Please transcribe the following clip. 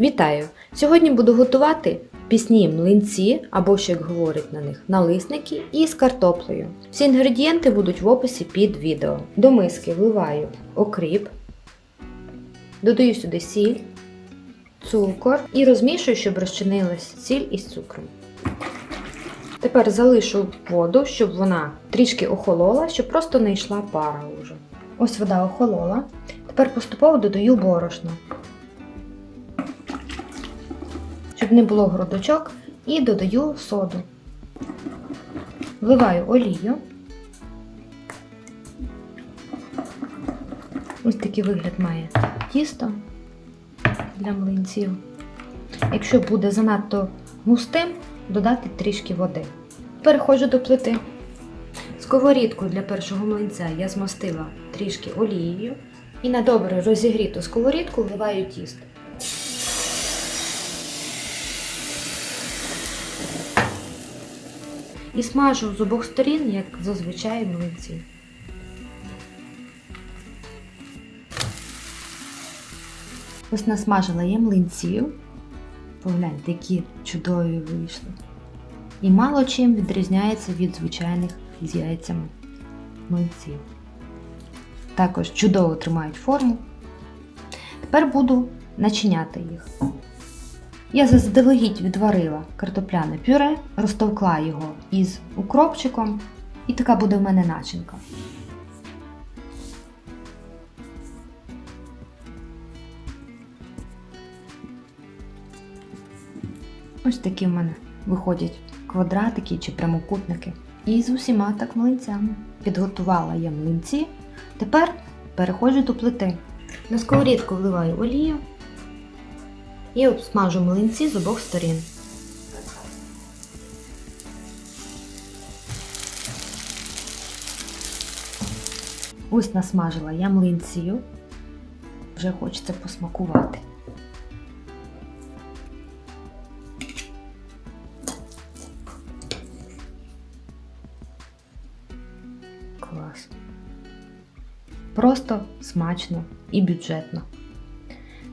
Вітаю! Сьогодні буду готувати пісні млинці, або ще як говорять на них налисники, із картоплею. Всі інгредієнти будуть в описі під відео. До миски вливаю окріп, додаю сюди сіль, цукор і розмішую, щоб розчинилась сіль із цукром. Тепер залишу воду, щоб вона трішки охолола, щоб просто не йшла пара уже. Ось вода охолола. Тепер поступово додаю борошно. Щоб не було грудочок, і додаю соду. Вливаю олію. Ось такий вигляд має тісто для млинців. Якщо буде занадто густим, додати трішки води. Переходжу до плити. Сковорідку для першого млинця я змастила трішки олією і на добре розігріту сковорідку вливаю тісто. І смажу з обох сторін, як зазвичай млинці. Ось насмажила я млинців. Погляньте, які чудові вийшли. І мало чим відрізняється від звичайних з яйцями млинців. Також чудово тримають форму. Тепер буду начиняти їх. Я заздалегідь відварила картопляне пюре, розтовкла його із укропчиком, і така буде в мене начинка. Ось такі в мене виходять квадратики чи прямокутники. І з усіма так млинцями. Підготувала я млинці. Тепер переходжу до плити. На сковорідку вливаю олію і обсмажу млинці з обох сторін. Ось насмажила я млинців. Вже хочеться посмакувати. Клас. Просто смачно і бюджетно.